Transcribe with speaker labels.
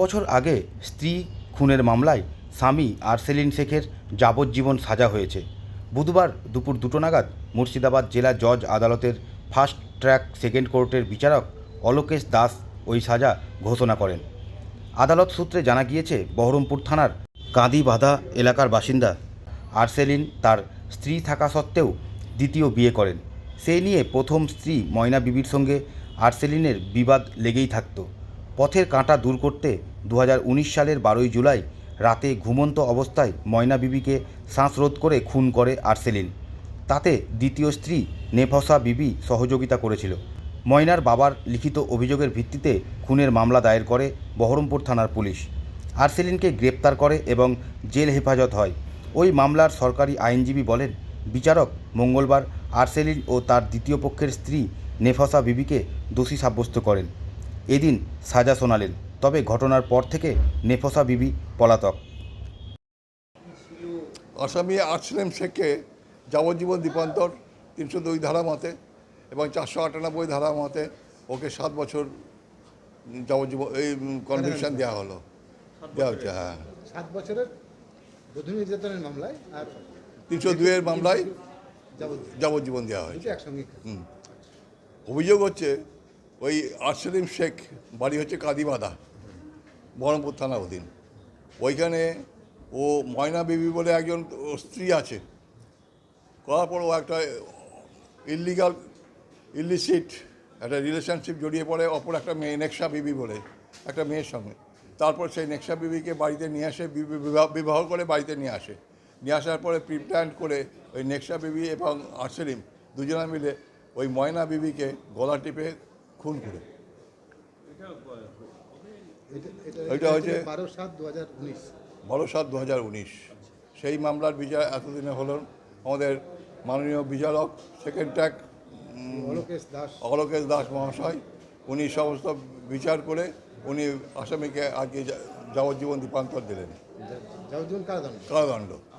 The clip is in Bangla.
Speaker 1: বছর আগে স্ত্রী খুনের মামলায় স্বামী আরসেলিন শেখের যাবজ্জীবন সাজা হয়েছে। বুধবার দুপুর দুটো নাগাদ মুর্শিদাবাদ জেলা জজ আদালতের ফার্স্ট ট্র্যাক সেকেন্ড কোর্টের বিচারক অলোকেশ দাস ওই সাজা ঘোষণা করেন। আদালত সূত্রে জানা গিয়েছে, বহরমপুর থানার কাঁদিবাধা এলাকার বাসিন্দা আরসেলিন তার স্ত্রী থাকা সত্ত্বেও দ্বিতীয় বিয়ে করেন। সেই নিয়ে প্রথম স্ত্রী ময়না বিবির সঙ্গে আরসেলিনের বিবাদ লেগেই থাকতো। পথের কাঁটা দূর করতে দু হাজার উনিশ সালের বারোই জুলাই রাতে ঘুমন্ত অবস্থায় ময়না বিবিকে শ্বাসরোধ করে খুন করে আর্সেলিন। তাতে দ্বিতীয় স্ত্রী নেফসা বিবি সহযোগিতা করেছিল। ময়নার বাবার লিখিত অভিযোগের ভিত্তিতে খুনের মামলা দায়ের করে বহরমপুর থানার পুলিশ। আর্সেলিনকে গ্রেপ্তার করে এবং জেল হেফাজত হয়। ওই মামলার সরকারি আইনজীবী বলেন, বিচারক মঙ্গলবার আর্সেলিন ও তার দ্বিতীয় পক্ষের স্ত্রী নেফসা বিবিকে দোষী সাব্যস্ত করেন। এদিন সাজা শোনালেন তবে ঘটনার পর থেকে নেফসা বিবি পলাতক।
Speaker 2: আসামি আর্সলেম শেখকে যাবজ্জীবন দ্বীপান্তর তিনশো দুই ধারা মতে এবং চারশো আটানব্বই ধারা মতে ওকে সাত বছর যাবজ্জীবন এই কনভিকশন দেওয়া হলো। দেওয়া হচ্ছে হ্যাঁ।
Speaker 3: সাত বছরের বধূ নির্যাতনের মামলায় আর
Speaker 2: তিনশো দুইয়ের মামলায় যাবজ্জীবন। দেওয়া হয়েছে
Speaker 3: একসঙ্গে।
Speaker 2: অভিযোগ হচ্ছে ওই আরসেলিম শেখ, বাড়ি হচ্ছে কাদিবাদা, বহরমপুর থানা অধীন। ওইখানে ও ময়না বিবি বলে একজন স্ত্রী আছে। করার পর ও একটা ইলিগাল ইলিসিট একটা রিলেশনশিপ জড়িয়ে পড়ে, অপর একটা মেয়ে নেক্সা বিবি বলে, একটা মেয়ের সঙ্গে। তারপর সেই নেক্সা বিবিকে বাড়িতে নিয়ে আসে বিবাহ করে বাড়িতে নিয়ে আসে। নিয়ে আসার পরে প্রিপ্ল্যান করে ওই নেক্সা বিবি এবং আর্সেলিম দুজনা মিলে ওই ময়না বিবিকে গলা টিপে খুন করে। এটা হচ্ছে-
Speaker 3: বারো সাত দু হাজার উনিশ।
Speaker 2: বারো সাত দু হাজার উনিশ। সেই মামলার বিচার এতদিনে হলো আমাদের মাননীয় বিচারক সেকেন্ড ট্র্যাক
Speaker 3: অলোকেশ দাস।
Speaker 2: অলোকেশ দাস মহাশয় উনি সমস্ত বিচার করে উনি আসামিকে আজকে যাবজ্জীবন দ্বীপান্তর দিলেন।
Speaker 3: যাবজ্জীবন কারাদণ্ড।
Speaker 2: কারাদণ্ড।